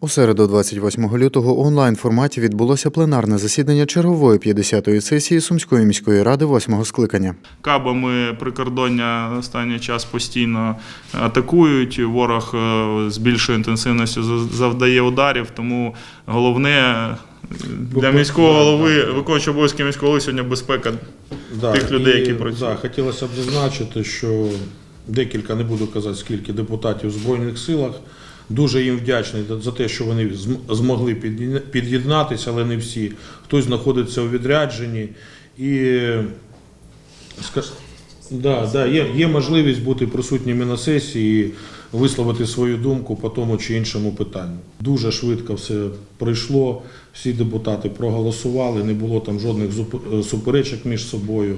У середу, 28 лютого, у онлайн-форматі відбулося пленарне засідання чергової 50-ї сесії Сумської міської ради 8-го скликання. Кабами прикордоння останній час постійно атакують. Ворог е, з більшою інтенсивністю завдає ударів. Тому головне е, для міського голови, виконуючого обов'язки міського голови сьогодні безпека Да, тих людей, і, які працюють. Да, хотілося б зазначити, що декілька, не буду казати, скільки депутатів в Збройних силах. Дуже їм вдячний за- те, що вони змогли під'єднатися, але не всі. Хтось знаходиться у відрядженні. І да, да, є, є можливість бути присутніми на сесії і висловити свою думку по тому чи іншому питанню. Дуже швидко все пройшло, всі депутати проголосували, не було там жодних суперечок між собою.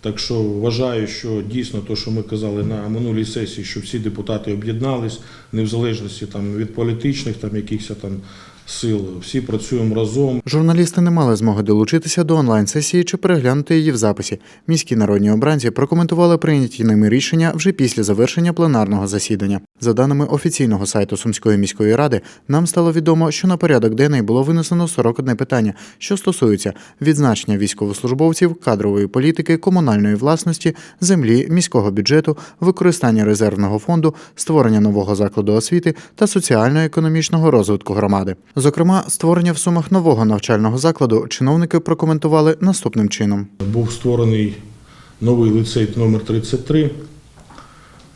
Так що вважаю, що дійсно те, що ми казали на минулій сесії, що всі депутати об'єднались, не в залежності там від політичних там якихось там сил. Всі працюємо разом. Журналісти не мали змоги долучитися до онлайн-сесії чи переглянути її в записі. Міські народні обранці прокоментували прийняті ними рішення вже після завершення пленарного засідання. За даними офіційного сайту Сумської міської ради, нам стало відомо, що на порядок денний було винесено 41 питання, що стосуються відзначення військовослужбовців, кадрової політики, комунальної власності, землі, міського бюджету, використання резервного фонду, створення нового закладу освіти та соціально-економічного розвитку громади. Зокрема, створення в сумах нового навчального закладу чиновники прокоментували наступним чином. Був створений новий ліцей номер 33.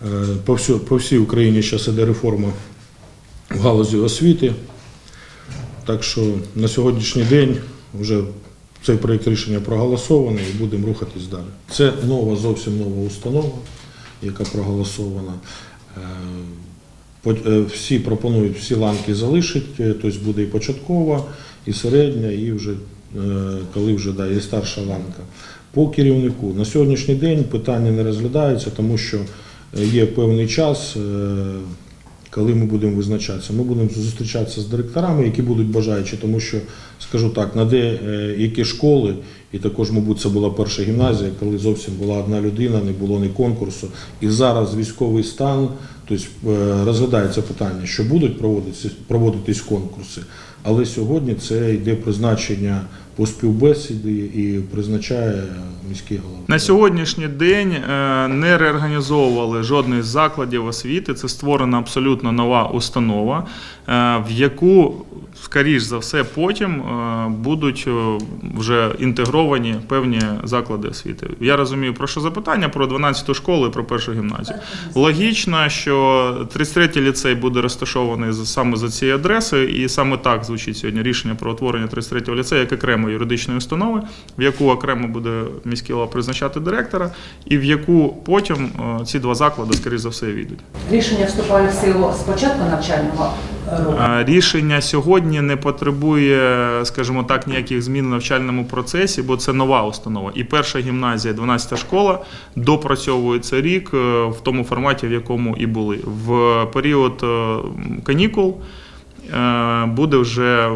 Е, По, всю, по всій Україні зараз іде реформа в галузі освіти. Так що на сьогоднішній день вже цей проєкт рішення проголосований і будемо рухатись далі. Це нова, зовсім нова установа, яка проголосована. Е, е, Всі пропонують всі ланки залишити, тобто буде і початкова, і середня, і вже е, коли вже да, є старша ланка. По керівнику на сьогоднішній день питання не розглядається, тому що е, є певний час, е, коли ми будемо визначатися. Ми будемо зустрічатися з директорами, які будуть бажаючі, тому що скажу так, на де е, які школи, і також, мабуть, це була перша гімназія, коли зовсім була одна людина, не було ні конкурсу. І зараз військовий стан, тобто е, розглядається питання, що будуть проводитися проводитись конкурси, але сьогодні це йде призначення по співбесіді і призначає міський голова. На сьогоднішній день е, не реорганізовували жодний з закладів освіти. Це створена абсолютно нова установа, е, в яку, скоріш за все, потім е, будуть вже інтегровані певні заклади освіти. Я розумію, про що запитання про 12-ту школу і про першу гімназію. Логічно, що 33-й ліцей буде розташований саме за цією адресою, і саме так звучить сьогодні рішення про утворення 33-го ліцею як окремої юридичної установи, в яку окремо буде міський голова призначати директора, і в яку потім е, ці два заклади, скоріш за все, війдуть. Рішення вступає в силу з початку навчального року. Е, Рішення сьогодні не потребує, скажімо так, ніяких змін в навчальному процесі, бо це нова установа. І перша гімназія, 12 школа, допрацьовується рік е, в тому форматі, в якому і були. В період канікул буде вже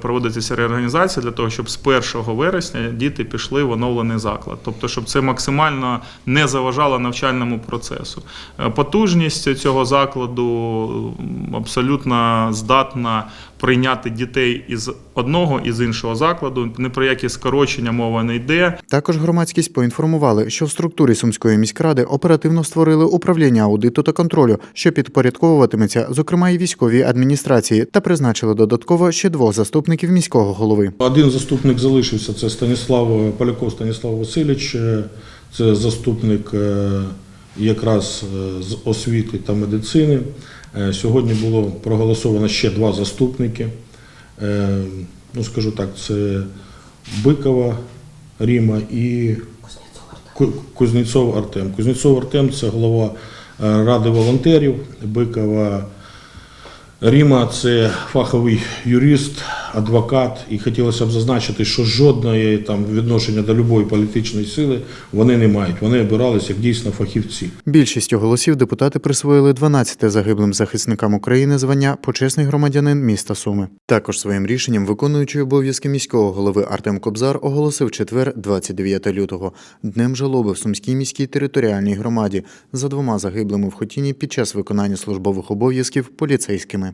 проводитися реорганізація для того, щоб з 1 вересня діти пішли в оновлений заклад. Тобто, щоб це максимально не заважало навчальному процесу. Е, Потужність цього закладу абсолютно здатна прийняти дітей із одного і з іншого закладу. Ні про які скорочення мова не йде. Також громадськість поінформували, що в структурі Сумської міськради оперативно створили управління аудиту та контролю, що підпорядковуватиметься, зокрема і військовій адміністрації, та призначили додатково ще двох заступників міського голови. Один заступник залишився, це Станіслав Поляков Станіслав Васильович, е, це заступник е, якраз е, з освіти та медицини. Е, Сьогодні було проголосовано ще два заступники. Е, Ну, скажу так, це Бикова Ріма і Кузнецов Артем. Кузнецов Артем це голова е, ради волонтерів, Бикова Ріма це фаховий юрист, адвокат, і хотілося б зазначити, що жодної там відношення до будь-якої політичної сили вони не мають. Вони обиралися як дійсно фахівці. Більшістю голосів депутати присвоїли 12 загиблим захисникам України звання почесний громадянин міста Суми. Також своїм рішенням виконуючий обов'язки міського голови Артем Кобзар оголосив четвер, 29 лютого, днем жалоби в Сумській міській територіальній громаді за двома загиблими в Хотіні під час виконання службових обов'язків поліцейськими.